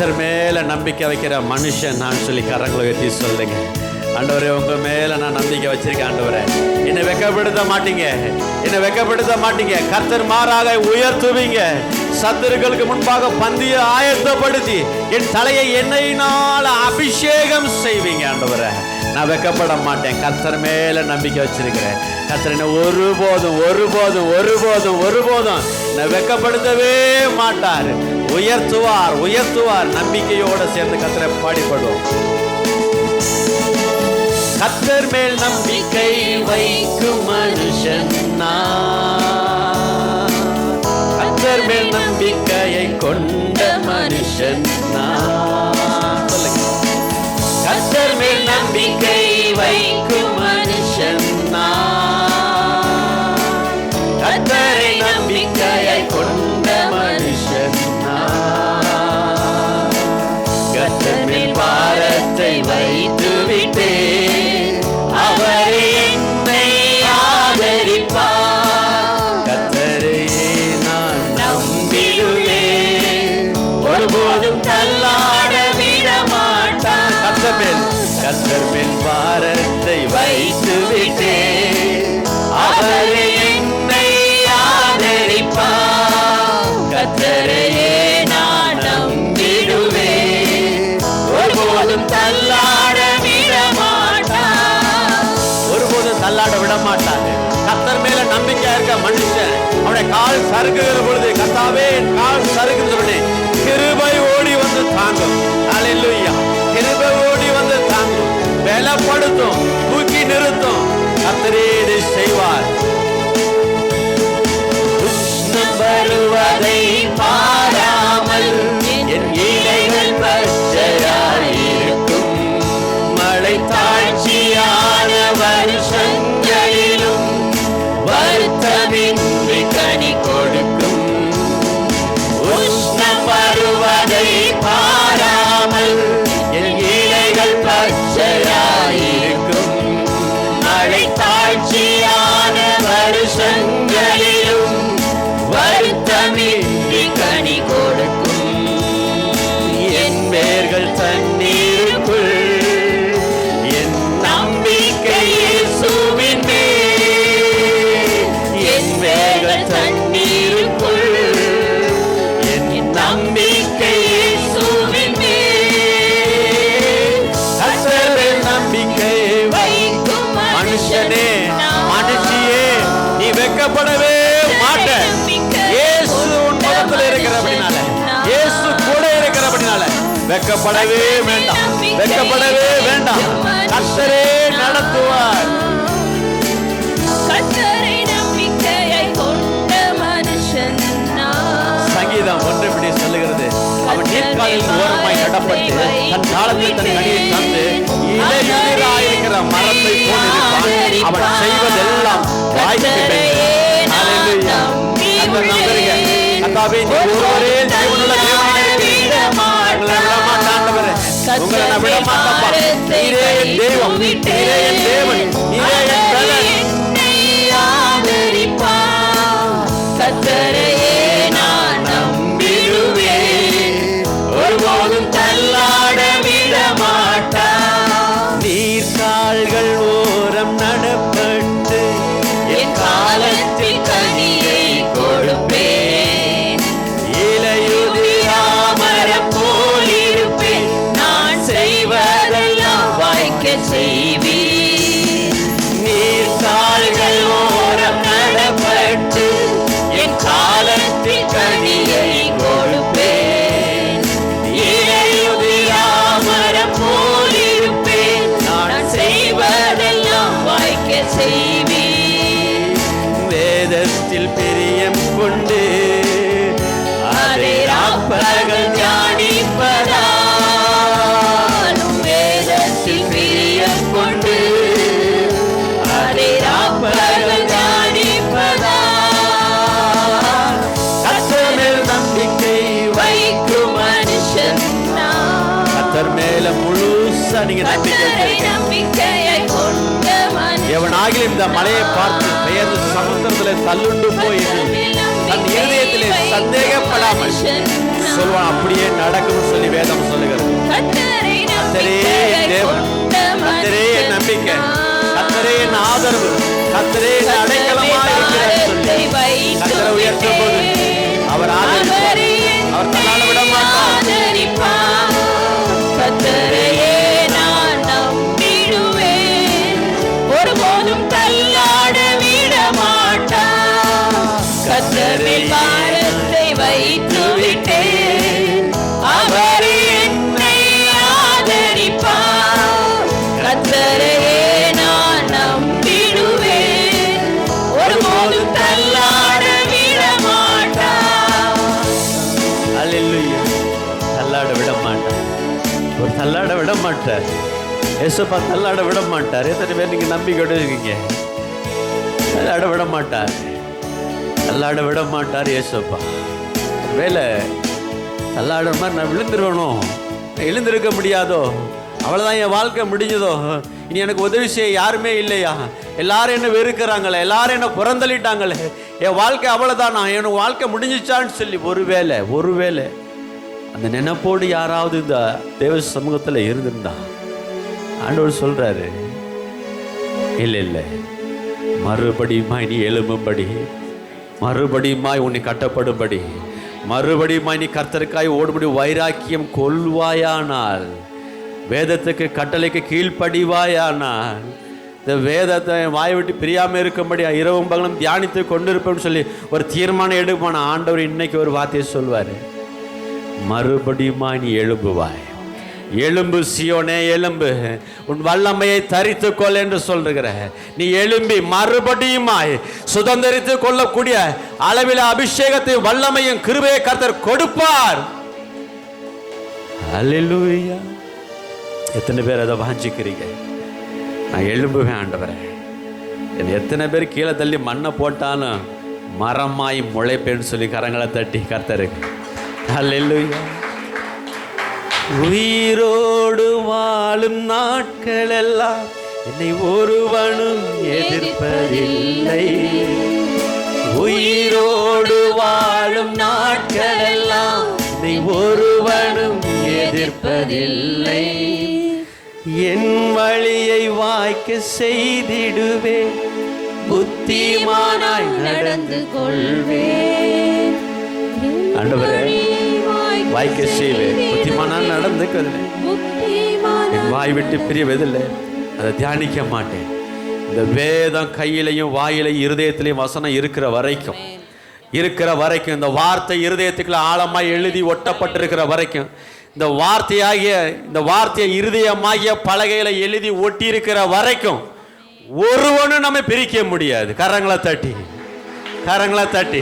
கத்தர் மேலே நம்பிக்கை வைக்கிற மனுஷன் நான் சொல்லி கரங்களை உயர்த்தி சொல்லுங்க. ஆண்டவரே உங்க மேலே நான் நம்பிக்கை வச்சிருக்கேன் ஆண்டவரே. என்னை வெக்கப்படுத்த மாட்டீங்க. என்னை வெக்கப்படுத்த மாட்டீங்க. கர்த்தர் மாறாக உயர்த்துவீங்க. சத்துருக்களுக்கு முன்பாக பந்திய ஆயத்தப்படுத்தி என் தலையை எண்ணெயினால் அபிஷேகம் செய்வீங்க ஆண்டவரே. நான் வெக்கப்பட மாட்டேன். கர்த்தர் மேல நம்பிக்கை வச்சிருக்கிறேன். கர்த்தர் என்ன ஒருபோதும் ஒருபோதும் ஒருபோதும் ஒருபோதும் நான் வெக்கப்படுத்தவே மாட்டார். உயர்த்துவார் உயர்த்துவார். நம்பிக்கையோடு சேர்ந்து கர்த்தரை பாடிப்படுவோம் கத்தர் மேல் நம்பிக்கை வைக்கும் மனுஷன் கத்தர் மேல் நம்பிக்கையை கொண்ட மனுஷன் கத்தர் மேல் நம்பிக்கை வைக்கும் மேல் கத்தர் மேல் பாரத்தை வைத்து விட்டே அவரே என்னை ஆதரிப்பா கத்தரையே நான் நம்பிடுவே ஒருபோதும் தள்ளாட விட மாட்டான் ஒருபோதும் தள்ளாட விட மாட்டாங்க கத்தர் மேல நம்பிக்கை இருக்க மனுஷன் அவனுடைய கால் சறுக்குகிற பொழுது கத்தாவே கால் சறுக்குன்னு சொல்லி கிருபை ஓடி வந்து தாங்கும். இலைகள் பச்சையாயிருக்கும் வெக்கப்படவே வேண்டாம். வெக்கப்படவே வேண்டாம். நடத்துவார். கத்தரை நான். சங்கீதம் ஒன்று இப்படி சொல்லுகிறது. அவன் நீர்க்காலில் ஓரமாய் நடப்பட்டு தன் காலத்தில் தன் கனியை தந்து இலையுதிராயிருக்கிற மரத்தை போல் அவன் செய்வதெல்லாம் அந்த நம்புறீங்க ஒருவரே உங்களை நான் விட மாட்டப்பா நீரே என் தெய்வம் நீரே என் தேவன் நீரே என் பலன் என்னை ஆதரிப்பார். கர்த்தரையே நான் நம்பிடுவேன். ஒருபோதும் தள்ளாட விட மாட்டார். நீர்கால்கள் ஓரம் செய்வீர் வேதத்தில் பிரியம் கொண்டு அதை ராப்பகல் தியானிப்பதாலும் வேதத்தில் பிரியம் கொண்டு அதை ராப்பகல் தியானிப்பதால் கத்தர் மேல் நம்பிக்கை வைக்கும் மனுஷன். கத்தர் மேல முழுசா நீங்க நம்பிக்கை கொண்ட ஆகிலும் இந்த மலையை பார்த்து பெயர்ந்து சமுத்திரத்துல தள்ளுண்டு போய் தன் இருதயத்திலே சந்தேகப்படாமல் சொல்வான் அப்படியே நடக்கும் சொல்லி வேதம் சொல்லுகிறது. கத்தரே என் தேவன் கத்தரே என் நம்பிக்கை கத்தரே என் ஆதரவு கத்தரே என் அடைக்கலமாக இருக்கிறார் சொல்லி கத்தரை உயர்த்தும் போது அவர் ஆதரவு அவர் தன்னால தள்ளாட விட மாட்டார். ஏசப்பா தள்ளாட விட மாட்டார். எத்தனை பேர் நீங்க நம்பிக்கையோடு இருக்கீங்க? தள்ளாட விட மாட்டார். தள்ளாட விட மாட்டார் ஏசப்பா. வேலை தள்ளாடுற மாதிரி நான் விழுந்துருவணும் எழுந்திருக்க முடியாதோ? அவ்வளோதான் என் வாழ்க்கை முடிஞ்சதோ? இனி எனக்கு உதவி செய்ய யாருமே இல்லையா? எல்லாரும் என்ன வெறுக்கிறாங்களே எல்லாரும் என்ன புறந்தள்ளிட்டாங்களே. என் வாழ்க்கை அவ்வளோதானா என் வாழ்க்கை முடிஞ்சிச்சான்னு சொல்லி ஒருவேளை ஒருவேளை அந்த நினைப்போடு யாராவது இந்த தேவ சமூகத்தில் இருந்திருந்தா ஆண்டவர் சொல்கிறாரு இல்லை இல்லை. மறுபடியுமாய் நீ எழும்பும்படி மறுபடியுமாய் உன்னை கட்டப்படும்படி மறுபடியுமாய் நீ கர்த்தருக்காய் ஓடுபடி வைராக்கியம் கொள்வாயானால் வேதத்துக்கு கட்டளைக்கு கீழ்ப்படிவாயானால் இந்த வேதத்தை வாய் விட்டு பிரியாமல் இருக்கும்படி இரவும் பகலும் தியானித்து கொண்டிருப்பேன்னு சொல்லி ஒரு தீர்மானம் எடுப்பான. ஆண்டவர் இன்னைக்கு ஒரு வார்த்தையை சொல்வார். மறுபடியுமாய் நீ எழும்புவாய்? எலும்பு சியோனே எலும்பு உன் வல்லமையை தரித்துக்கொள் என்று சொல்லுகிற. நீ எழும்பி மறுபடியுமாய் சுதந்திரித்து கொள்ளக்கூடிய அளவில் அபிஷேகத்தை வல்லமையும் கிருபையை கர்த்தர் கொடுப்பார். எத்தனை பேர் அதை வாஞ்சிக்கிறீங்க? நான் எழும்புவேன் ஆண்டவரே. என் எத்தனை பேர் கீழே தள்ளி மண்ணை போட்டாலும் மரமாய் முளைப்பேன்னு சொல்லி கரங்களை தட்டி கர்த்தருக்கு. அல்லேலூயா உயிரோடு வாழும் நாட்கள் எல்லாம் என்னை ஒருவனும் எதிர்ப்பதில்லை. உயிரோடு வாழும் நாட்கள் எல்லாம் என்னை ஒருவனும் எதிர்ப்பதில்லை. என் வழியை வாய்க்க செய்திடுவேன். புத்திமானாய் நடந்து கொள்வேன். ஆண்டவரே வாய்க்க செய்வேன் புத்திமானா நடந்துக்கிறேன் என் வாய் விட்டு பிரியவதில்லை அதை தியானிக்க மாட்டேன். இந்த வேதம் கையிலையும் வாயிலையும் இருதயத்திலையும் வசனம் இருக்கிற வரைக்கும் இருக்கிற வரைக்கும் இந்த வார்த்தை இருதயத்துக்குள்ள ஆழமாய் எழுதி ஒட்டப்பட்டிருக்கிற வரைக்கும் இந்த வார்த்தையாகிய இந்த வார்த்தையை இருதயமாகிய பலகையில எழுதி ஒட்டி இருக்கிற வரைக்கும் ஒருவனும் நம்ம பிரிக்க முடியாது. கரங்களை தட்டி கரங்களை தட்டி.